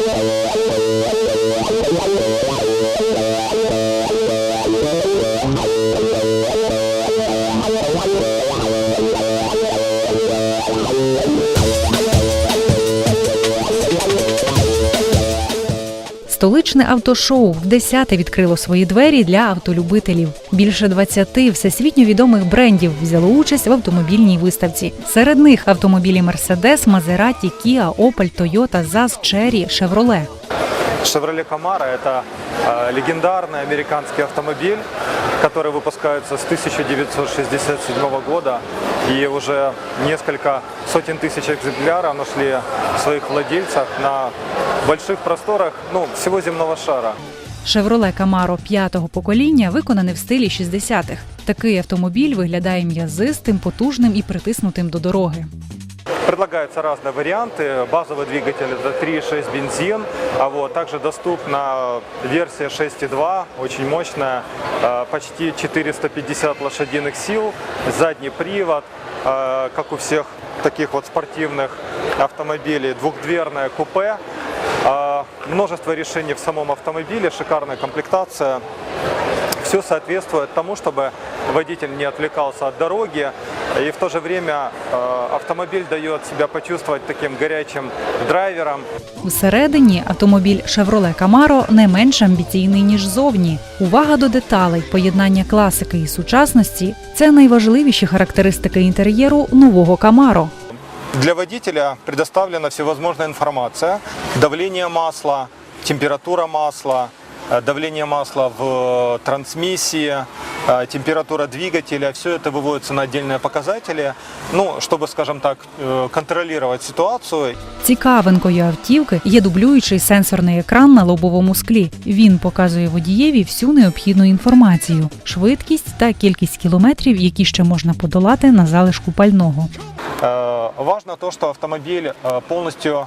Yeah. Столичне автошоу в десяте відкрило свої двері для автолюбителів. Більше 20 всесвітньо відомих брендів взяло участь в автомобільній виставці. Серед них автомобілі Mercedes, Maserati, Kia, Opel, Toyota, ZAZ, Чері, Chevrolet. Chevrolet Camaro – это э, легендарный американский автомобиль, который выпускается с 1967 года. И уже несколько сотен тысяч экземпляров нашли своих владельцев на больших просторах ну, всего земного шара. Chevrolet Camaro п'ятого покоління виконаний в стилі 60-х. Такий автомобіль виглядає м'язистим, потужним і притиснутим до дороги. Предлагаются разные варианты. Базовый двигатель это 3.6 бензин, а вот также доступна версия 6.2, очень мощная, э, почти 450 лошадиных сил, задний привод, э, как у всех таких вот спортивных автомобилей, двухдверное купе, э, множество решений в самом автомобиле, шикарная комплектация. Все соответствует тому, чтобы водитель не отвлекался от дороги, и в то же время э, автомобиль дает себя почувствовать таким горячим драйвером. Всередині автомобіль Chevrolet Camaro не менш амбіційний ніж зовні. Увага до деталей, поєднання класики і сучасності це найважливіші характеристики інтер'єру нового Camaro. Для водителя предоставлена всевозможная информация, давление масла, температура масла, давление масла в э, трансмиссии, э, температура двигателя, все это выводится на отдельные показатели, ну, чтобы, скажем так, э, контролировать ситуацию Цікавинкою автівки є дублюючий сенсорний екран на лобовому склі. Він показує водієві всю необхідну інформацію, швидкість та кількість кілометрів, які ще можна подолати на залишку пального. Э, Важно то, что автомобиль э, полностью э,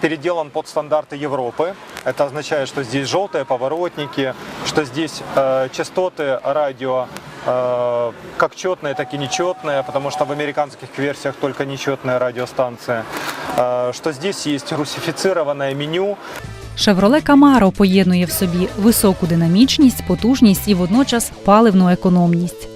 переделан под стандарты Европы. Это означает, что здесь желтые поворотники, что здесь э, частоты радио э, как четные, так и нечетные, потому что в американских версиях только нечетная радиостанция. Э, Что здесь есть русифицированное меню, Chevrolet Camaro поєднує в собі високу динамічність, потужність і водночас паливну економність.